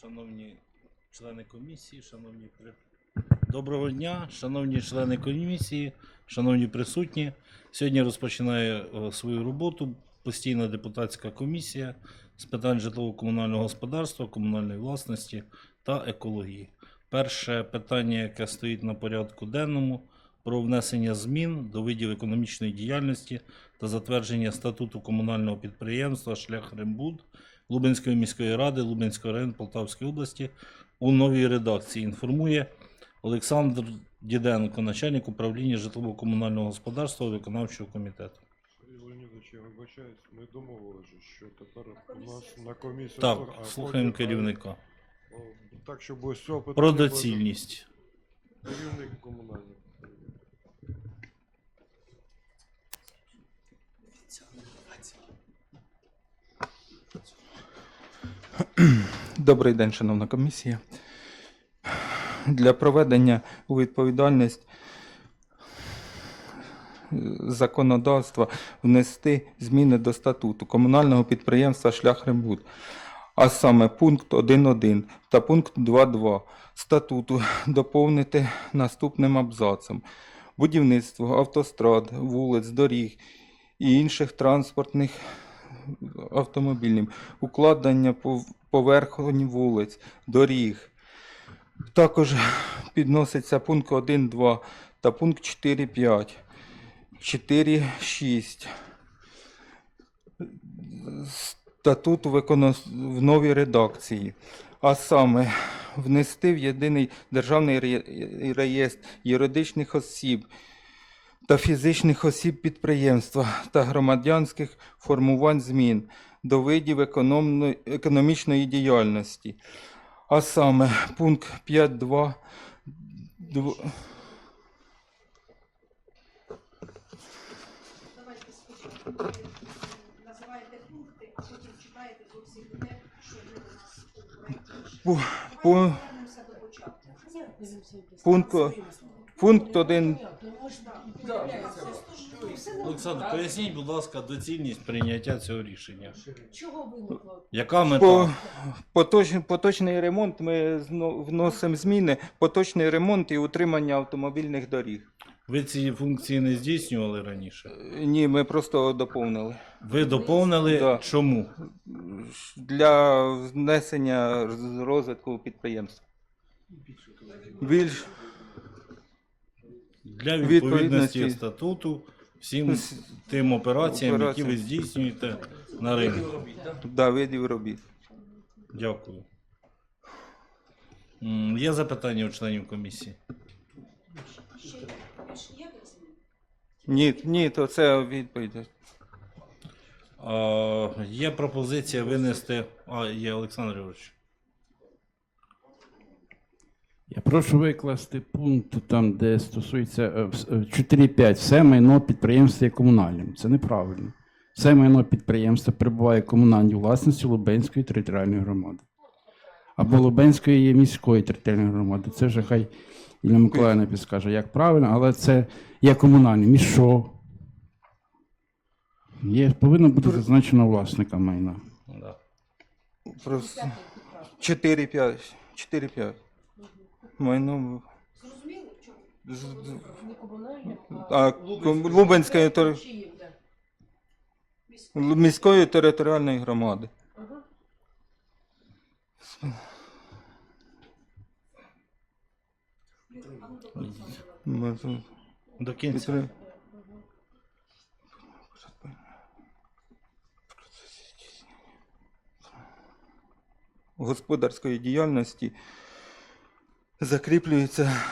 шановні члени комісії, шановні. Доброго дня, шановні члени комісії, шановні присутні. Сьогодні розпочинає е, свою роботу постійна депутатська комісія з питань житлово-комунального господарства, комунальної власності та екології. Перше питання, яке стоїть на порядку денному, про внесення змін до видів економічної діяльності та затвердження статуту комунального підприємства Шлях Рембуд Лубенської міської ради Лубенського району Полтавської області у новій редакції. Інформує Олександр Діденко, начальник управління житлово-комунального господарства виконавчого комітету. Леонідович, я вибачаюсь, ми домовилися, що тепер у нас на комісію... Так, а слухаємо потім, керівника. Так, щоб ось цього питання... Про доцільність. Керівник комунальний. Добрий день, шановна комісія. Для проведення у відповідальність е, законодавства внести зміни до статуту комунального підприємства Шлях Рембуд, а саме пункт 1.1 та пункт 2.2 статуту доповнити наступним абзацом. Будівництво автострад, вулиць, доріг і інших транспортних автомобілів, укладення пов- поверхонь вулиць, доріг. Також підноситься пункт 1.2 та пункт 4.5, 4.6. Статуту виконо- в новій редакції. А саме внести в єдиний державний ре- реєстр юридичних осіб та фізичних осіб підприємства та громадянських формувань змін до видів економічної діяльності. А саме пункт 5.2 дв- Давайте спочатку називаєте пункти, потім читаєте зовсім не те, що є у нас у проєкті. Пу- Давайте пу- повернемося до початку. пункт, пункт 1. Олександр, поясніть, будь ласка, доцільність прийняття цього рішення. Чого виникло? Яка мета? По, поточ, поточний ремонт ми зно- вносимо зміни. Поточний ремонт і утримання автомобільних доріг. Ви ці функції не здійснювали раніше? Е, Ні, ми просто доповнили. Ви доповнили Да. чому? Для внесення розвитку підприємства. Більш Для відповідності статуту всім тим операціям, які ви здійснюєте на ринку. да, видів робіт. Дякую. М, Є запитання у членів комісії? Ні, ні, то це відповідь. А, є пропозиція винести. А, є Олександр Григорович. Я прошу викласти пункт там, де стосується е, вс- е, 4.5. Все майно підприємства є комунальним. Це неправильно. Все майно підприємства перебуває в комунальній власності Лубенської територіальної громади. Або Лубенської міської територіальної громади. Це вже хай Ілля Миколаївна підскаже, як правильно, але це є комунальним. І що? Є, повинно бути зазначено власника майна. Просто 4-5. 4-5. Майно. Зрозуміли, в чому? з- Не комунальне, А ком- Лубенської тер- міської територіальної громади. Ага. А ну до кінця. Ми тут До кінця. підтри- Господарської діяльності закріплюється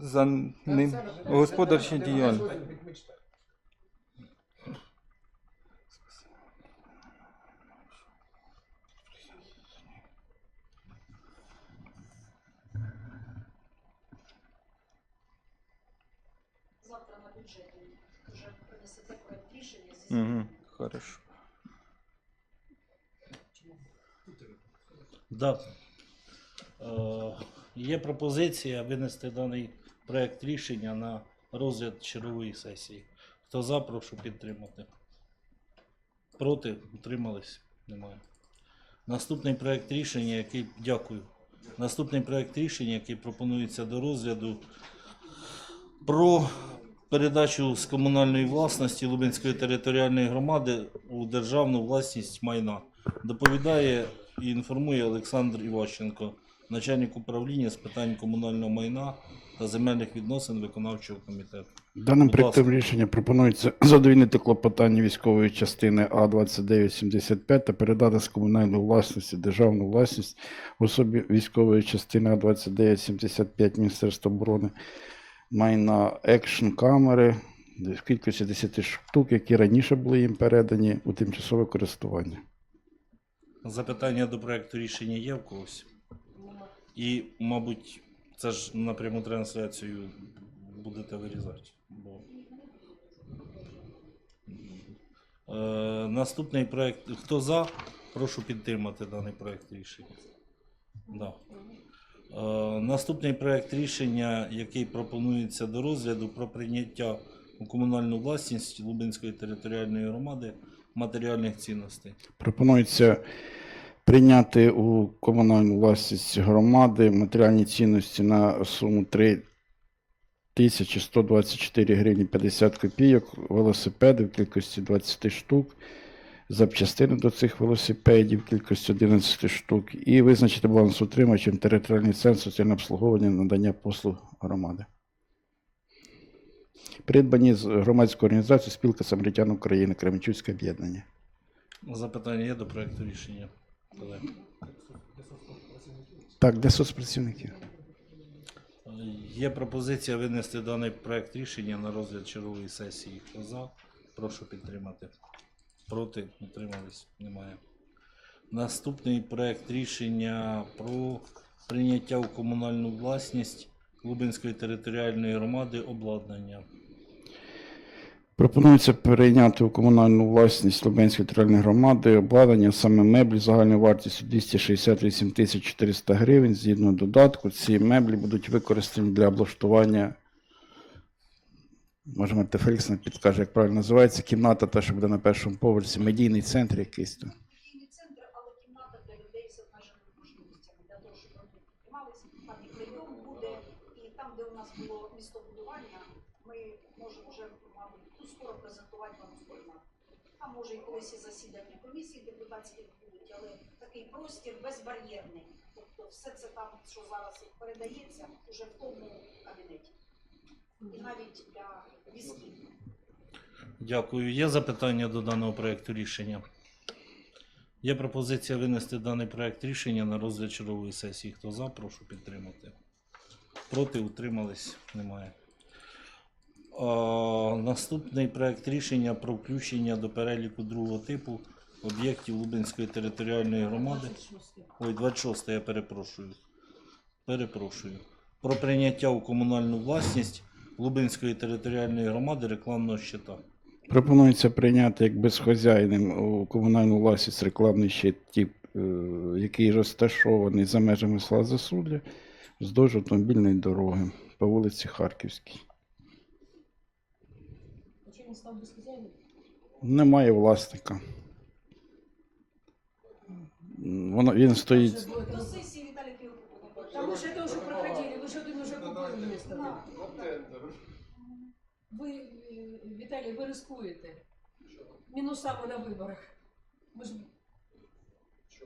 за ним господарча діяльність. Завтра на бюджеті вже принесете проект рішення зі. Угу, хорошо. Да. Е, є пропозиція винести даний проект рішення на розгляд чергової сесії. Хто за, прошу підтримати. Проти? Утримались? Немає. Наступний проект рішення, який дякую. Наступний проект рішення, який пропонується до розгляду про передачу з комунальної власності Лубенської територіальної громади у державну власність майна. Доповідає і інформує Олександр Іващенко, начальник управління з питань комунального майна та земельних відносин виконавчого комітету. Даним ласка. рішення пропонується задовільнити клопотання військової частини А2975 та передати з комунальної власності державну власність в особі військової частини А2975 Міністерства оборони майна екшн камери в кількості 10 штук, які раніше були їм передані у тимчасове користування. Запитання до проекту рішення є в когось? І, мабуть, це ж на пряму трансляцію будете вирізати. Бо... Е, наступний проект. Хто за? Прошу підтримати даний проект рішення. Да. Е, наступний проект рішення, який пропонується до розгляду про прийняття у комунальну власність Лубенської територіальної громади матеріальних цінностей. Пропонується прийняти у комунальну власність громади матеріальні цінності на суму 3 тисячі 124 гривні 50 копійок, велосипеди в кількості 20 штук, запчастини до цих велосипедів в кількості 11 штук і визначити баланс утримачем територіальний центр соціального обслуговування надання послуг громади. Придбані з громадської організації Спілка самаритян України, Кременчуцьке об'єднання. Запитання є до проекту рішення? Так, де соцпрацівники? Е, Є пропозиція винести даний проект рішення на розгляд чергової сесії. Хто за? Прошу підтримати. Проти? Утримались? Немає. Наступний проект рішення про прийняття у комунальну власність Лубенської територіальної громади обладнання. Пропонується перейняти у комунальну власність Лубенської територіальної громади обладнання, саме меблі загальною вартістю 268 тисяч 400 гривень. Згідно додатку, ці меблі будуть використані для облаштування. Може, Марта Феліксовна підкаже, як правильно називається, кімната, та, що буде на першому поверсі, медійний центр якийсь там. Медійний центр, але кімната для людей з обмеженими можливостями, для того, щоб вони трималися. Там і прийом буде, і там, де у нас було містобудування, ми можемо вже, мабуть, скоро презентувати вам спільно. Там може і колись і засідання комісії депутатських будуть, але такий простір безбар'єрний. Тобто все це там, що зараз передається, уже в тому кабінеті. І навіть для візків. Дякую. Є запитання до даного проекту рішення? Є пропозиція винести даний проект рішення на розгляд чергової сесії. Хто за, прошу підтримати. Проти утримались? Немає. Наступний проект рішення про включення до переліку другого типу об'єктів Лубенської територіальної громади. Ой, 26 я перепрошую. Перепрошую. Про прийняття у комунальну власність Лубенської територіальної громади рекламного щита. Пропонується прийняти як безхозяйним у комунальну власність рекламний щит, тип, е, який розташований за межами села Засудля вздовж автомобільної дороги по вулиці Харківській. Немає власника. Воно, він стоїть. До сесії Віталій Кирилович. Там уже тоже проходили, вы же один уже купили место. Ви, е, Віталій, ви рискуєте мінусами на виборах. Ми ж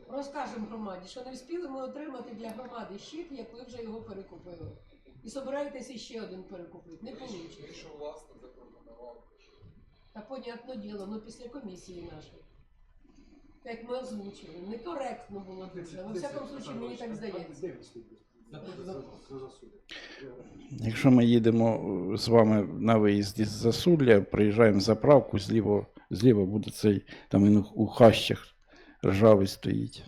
розкажемо громаді, що не встигли ми отримати для громади щит, як ви вже його перекупили. І собираєтеся ще один перекупити. Не вийде. що власник запропонував. Та понятне діло, ну після комісії нашої. Як ми озвучили, некоректно було дуже. Во всякому случаю, мені так здається. Якщо ми їдемо е, з вами на виїзді з Засулля, приїжджаємо в заправку, зліво, зліво буде цей, там він у- хащах ржавий стоїть.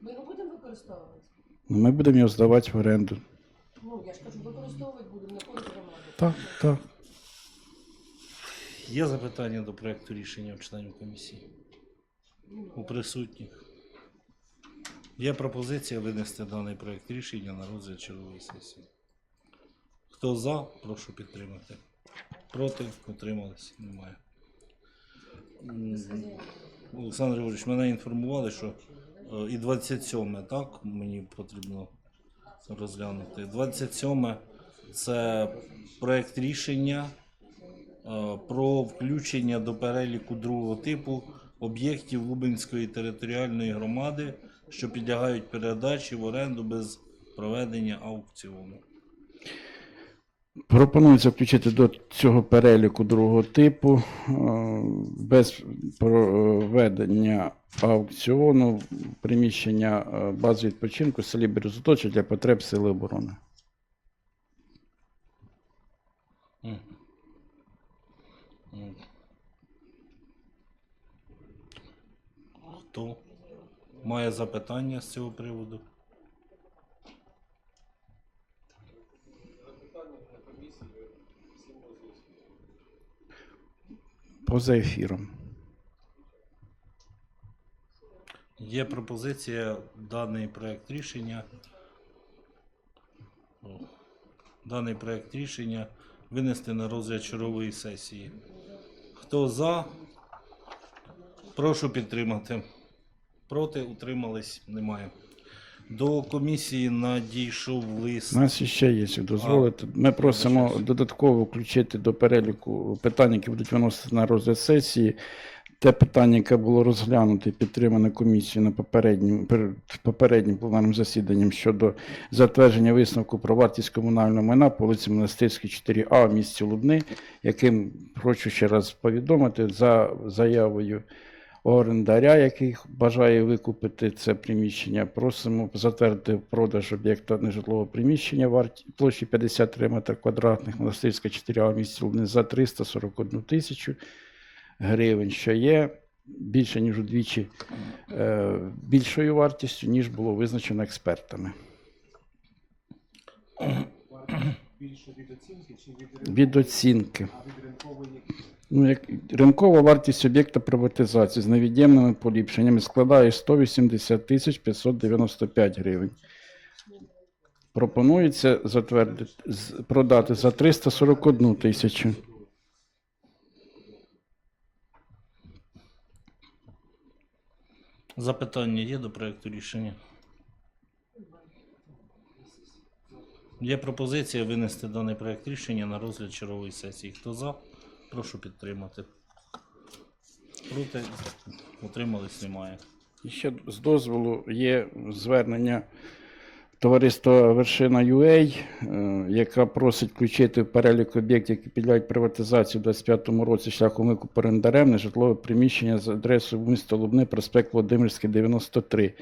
Ми його будемо використовувати. Ну, Ми будемо його здавати в оренду. Ну, я ж кажу, використовувати будемо на користь громади. Так, так. Є запитання до проекту рішення у членів комісії? У присутніх. Є пропозиція винести даний проект рішення на розгляд чергової сесії. Хто за, прошу підтримати. Проти, утримались, немає. Олександр Григорович, мене інформували, що е, і 27, так, мені потрібно розглянути. 27 це проект рішення про включення до переліку другого типу об'єктів Лубенської територіальної громади, що підлягають передачі в оренду без проведення аукціону. Пропонується включити до цього переліку другого типу е, без проведення аукціону приміщення е, бази відпочинку в селі Березоточі для потреб Сили оборони. Хто має запитання з цього приводу? Поза ефіром. Є пропозиція даний проект рішення. Даний проект рішення винести на розгляд чергової сесії. Хто за? Прошу підтримати. Проти утримались? Немає. До комісії надійшов лист. У нас ще є, якщо дозволите. Ми просимо додатково включити до переліку питань, які будуть виносити на розгляд сесії. Те питання, яке було розглянуто і підтримане комісією на попереднім, перед попереднім пленарним засіданням щодо затвердження висновку про вартість комунального майна по вулиці Монастирській 4А в місті Лубни, яким хочу ще раз повідомити за заявою орендаря, який бажає викупити це приміщення. Просимо затвердити продаж об'єкта нежитлового приміщення варті площі 53 метри квадратних монастирська 4 в місті Лубни за 341 тисячу гривень, що є більше ніж удвічі е, більшою вартістю, ніж було визначено експертами. Більше від оцінки чи від Від оцінки. А від ринкової Ну, як ринкова вартість об'єкта приватизації з невід'ємними поліпшеннями складає 180 тисяч 595 гривень. Пропонується затвердити, продати за 341 тисячу. Запитання є до проекту рішення? Є пропозиція винести даний проект рішення на розгляд чергової сесії. Хто за? Прошу підтримати. Проти утримались немає. Ще з дозволу є звернення товариства Вершина UA, е, яка просить включити перелік об'єктів, які підлягають приватизації у 2025 році шляхом викупу орендарем нежитлове приміщення з адресою місто Лубни, проспект Володимирський, 93,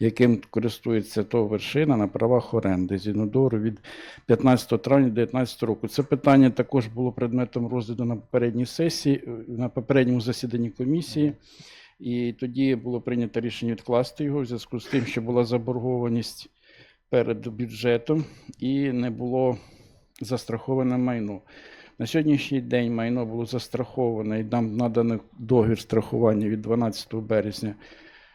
яким користується ТОВ Вершина на правах оренди з договору від 15 травня 2019 року. Це питання також було предметом розгляду на попередній сесії, е, на попередньому засіданні комісії. І тоді було прийнято рішення відкласти його в зв'язку з тим, що була заборгованість перед бюджетом і не було застраховане майно. На сьогоднішній день майно було застраховане і нам надано договір страхування від 12 березня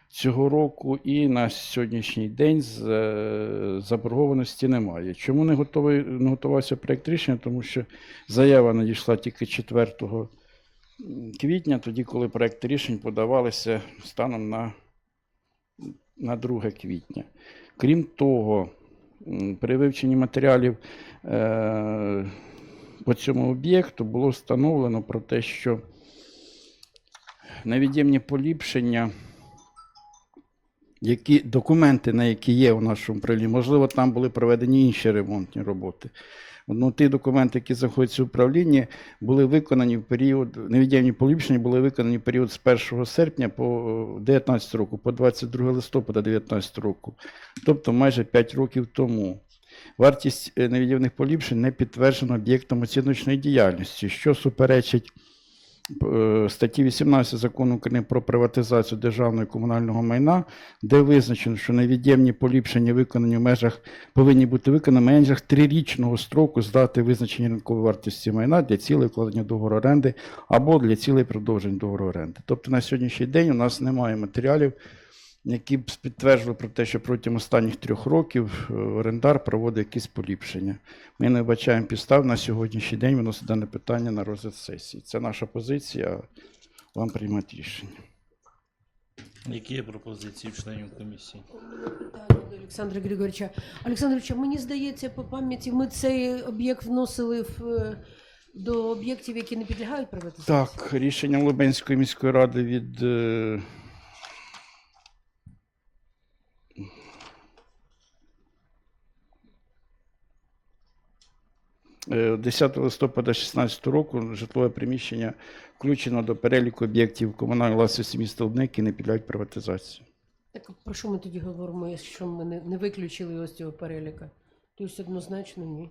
цього року, і на сьогоднішній день е, заборгованості немає. Чому не готовий не готувався проєкт рішення? Тому що заява надійшла тільки 4 квітня, тоді, коли проекти рішень подавалися станом на, на 2 квітня. Крім того, при вивченні матеріалів е, по цьому об'єкту було встановлено про те, що невід'ємні поліпшення, які, документи, на які є у нашому прилі, можливо, там були проведені інші ремонтні роботи. Ну, ті документи, які знаходяться в управлінні, були виконані в період, невід'ємні поліпшення були виконані в період з 1 серпня по 19 року, по 22 листопада 19 року, тобто майже 5 років тому. Вартість е, невід'ємних поліпшень не підтверджена об'єктом оціночної діяльності, що суперечить е, статті 18 закону України про приватизацію державного і комунального майна, де визначено, що невід'ємні поліпшення виконані в межах повинні бути виконані в межах трирічного строку з дати визначення ринкової вартості майна для цілей укладення договору оренди або для цілей продовження договору оренди. Тобто на сьогоднішній день у нас немає матеріалів, які б підтверджували про те, що протягом останніх трьох років е, орендар проводить якісь поліпшення. Ми не вбачаємо підстав на сьогоднішній день виносити дане питання на розгляд сесії. Це наша позиція. Вам приймати рішення. Які є пропозиції членів комісії? Олександра Григорьовича. Олександр мені здається, по пам'яті ми цей об'єкт вносили в, е, до об'єктів, які не підлягають приватизації. Так, рішенням Лубенської міської ради від. 10 листопада 2016 року житлове приміщення включено до переліку об'єктів комунальної власності міста Лубни, які не підлягають приватизації. Так про що ми тоді говоримо, якщо ми не, не виключили його з цього переліка? Тобто однозначно ні.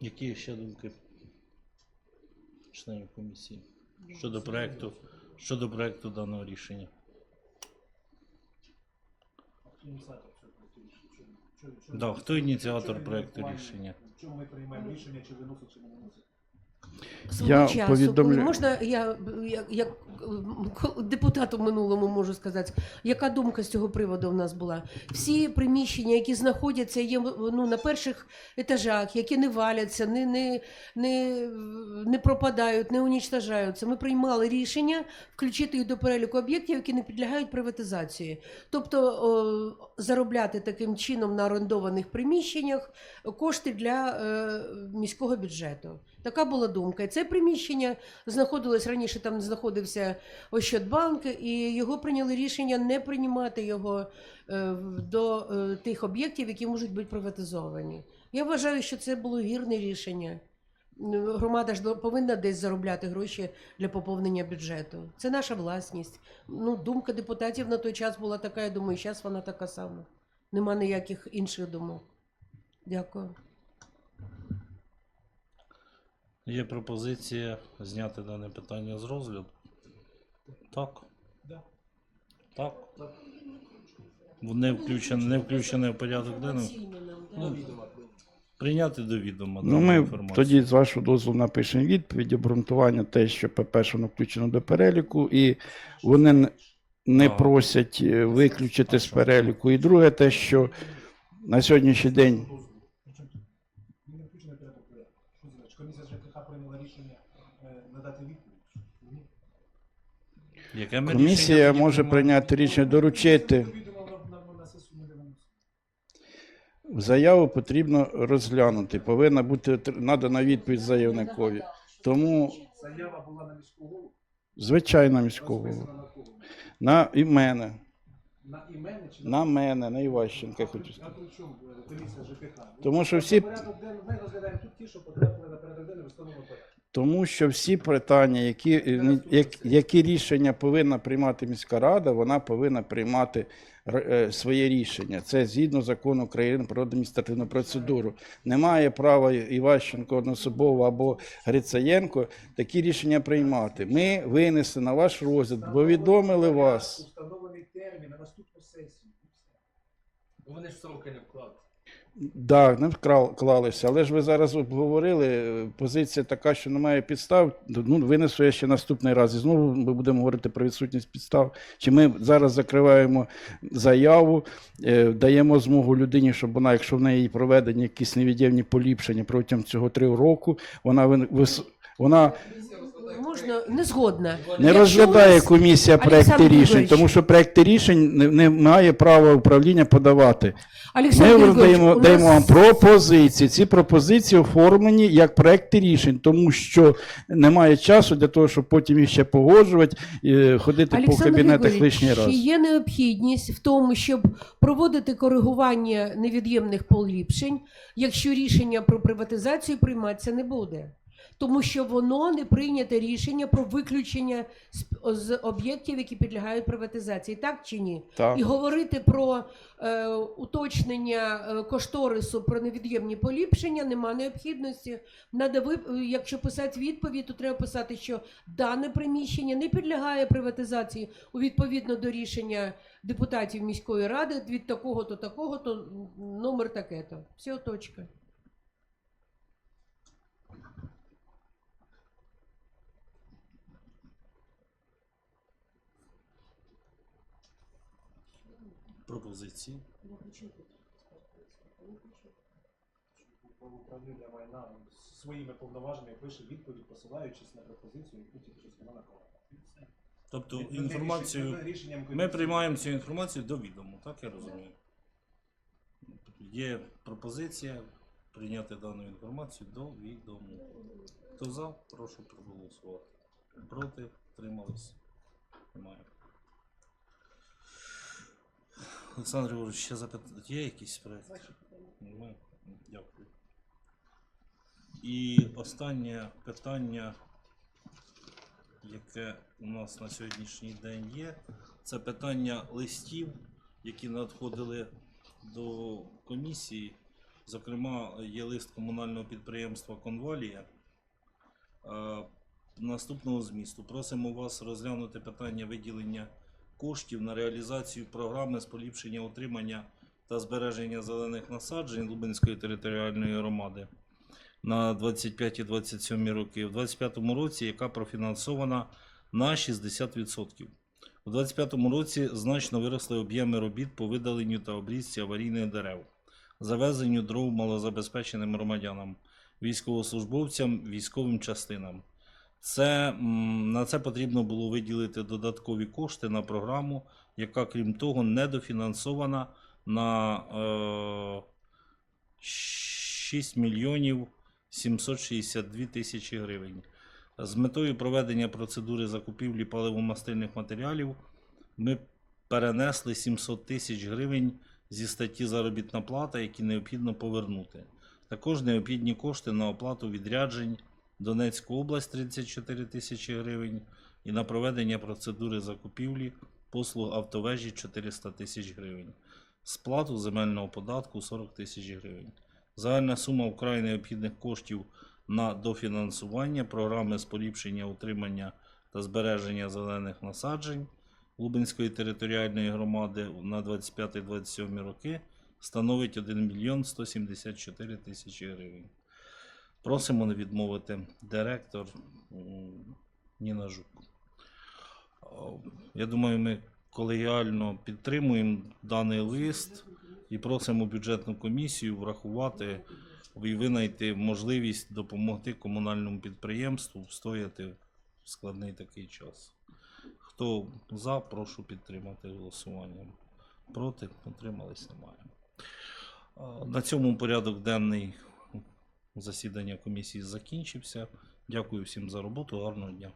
Які ще думки членів комісії щодо проекту, щодо проекту даного рішення? Да, хто ініціатор проекту рішення? Чому ми приймаємо рішення, чи виносить, чи не виносить? Свого Я часу, повідомлю- коли можна я як, як ко- депутату минулому можу сказати, яка думка з цього приводу в нас була? Всі приміщення, які знаходяться є ну, на перших етажах, які не валяться, не, не, не, не пропадають, не унічтажаються. Ми приймали рішення включити їх до переліку об'єктів, які не підлягають приватизації. Тобто о, заробляти таким чином на орендованих приміщеннях кошти для е, міського бюджету. Така була думка. І це приміщення знаходилось раніше, там знаходився Ощадбанк, і його прийняли рішення не приймати його е, до е, тих об'єктів, які можуть бути приватизовані. Я вважаю, що це було вірне рішення. Ну, Громада ж повинна десь заробляти гроші для поповнення бюджету. Це наша власність. Ну, думка депутатів на той час була така, я думаю, зараз вона така сама. Нема ніяких інших думок. Дякую. Є пропозиція зняти дане питання з розгляду? Так. Так. Не включене, не включене в порядок денний. До відома. Прийняти до відома Ну, дану ми інформацію. тоді, з вашого дозволу, напишемо відповідь, обґрунтування те, що, по-перше, воно включено до переліку, і вони н- не Так. просять е, виключити з переліку. І друге, те, що на сьогоднішній день Причому тут він не включений в порядок денний. Що це значить? Комісія з ЖКХ прийняла рішення е, надати відповідь? Ні. Яке ми комісія може прийняти рішення доручити. На, на, на. Заяву потрібно розглянути. Повинна бути надана відповідь заявникові. Тому, Заява була на міську голову, звичайно, міського розписана на на і мене, На імене чи на мене, на Іващенка, хочу сказати. при чому е, комісія ЖКХ? Тому що всі Ми розглядаємо тут ті, що потрапили на порядок денний в порядку. Тому що всі питання, які, е, які рішення повинна приймати міська рада, вона повинна приймати е, своє рішення. Це згідно закону України про адміністративну процедуру. Немає права Іващенко одноособово або Грицаєнко такі рішення приймати. Ми винесли на ваш розгляд, повідомили вас. Установлений термін на наступну сесію. Вони ж сроки не вкладуть. Так, не вкрал- клалися, але ж ви зараз обговорили. е, Позиція така, що немає підстав. Ну, винесу я ще наступний раз. І знову ми будемо говорити про відсутність підстав. Чи ми зараз закриваємо заяву, е, даємо змогу людині, щоб вона, якщо в неї проведені якісь невід'ємні поліпшення протягом цього три року, вона вона Можна не згодна. не розглядає комісія проекти рішень, тому що проекти рішень не, не має права управління подавати. Олександр Ми даємо, у даємо вам пропозиції. Ці пропозиції оформлені як проекти рішень, тому що немає часу для того, щоб потім їх ще погоджувати, і ходити по кабінетах лишній раз. Чи є необхідність в тому, щоб проводити коригування невід'ємних поліпшень, якщо рішення про приватизацію прийматися не буде? Тому що воно не прийняте рішення про виключення з, з об'єктів, які підлягають приватизації, так чи ні? Так. І говорити про е, уточнення е, кошторису про невід'ємні поліпшення нема необхідності. Надо ви, якщо писати відповідь, то треба писати, що дане приміщення не підлягає приватизації у відповідно до рішення депутатів міської ради від такого то такого, то номер таке-то. Все, точка. Пропозиції. управління майна своїми повноваженнями пише відповідь, посилаючись на пропозицію, яку тільки що сказала Микола. Тобто інформацію. Ми приймаємо цю інформацію до відому, так я розумію. Є пропозиція прийняти дану інформацію до відому. Хто за, прошу проголосувати. Проти, тримались. Немає. Олександр Григорович, ще запитання. Є якісь проекти? Немає. Дякую. І останнє питання, яке у нас на сьогоднішній день є, це питання листів, які надходили до комісії. Зокрема, є лист комунального підприємства Конвалія. Е, Наступного змісту. Просимо вас розглянути питання виділення коштів на реалізацію програми з поліпшення утримання та збереження зелених насаджень Лубенської територіальної громади на 25-27 роки. У 2025 році, яка профінансована на 60%. У 2025 році значно виросли об'єми робіт по видаленню та обрізці аварійних дерев, завезенню дров малозабезпеченим громадянам, військовослужбовцям, військовим частинам. Це, на це потрібно було виділити додаткові кошти на програму, яка, крім того, недофінансована на е, 6 мільйонів 762 тисячі гривень. З метою проведення процедури закупівлі паливомастильних матеріалів ми перенесли 700 тисяч гривень зі статті заробітна плата, які необхідно повернути. Також необхідні кошти на оплату відряджень Донецьку область 34 тисячі гривень і на проведення процедури закупівлі послуг автовежі 400 тисяч гривень. Сплату земельного податку 40 тисяч гривень. Загальна сума вкрай необхідних коштів на дофінансування програми з поліпшення утримання та збереження зелених насаджень Лубенської територіальної громади на 25-27 роки становить 1 мільйон 174 тисячі гривень. Просимо не відмовити директор Ніна Жук. Я думаю, ми колегіально підтримуємо даний лист і просимо бюджетну комісію врахувати і винайти можливість допомогти комунальному підприємству встояти в складний такий час. Хто за, прошу підтримати голосуванням. Проти, утримались немає. На цьому порядок денний засідання комісії закінчився. Дякую всім за роботу. Гарного дня.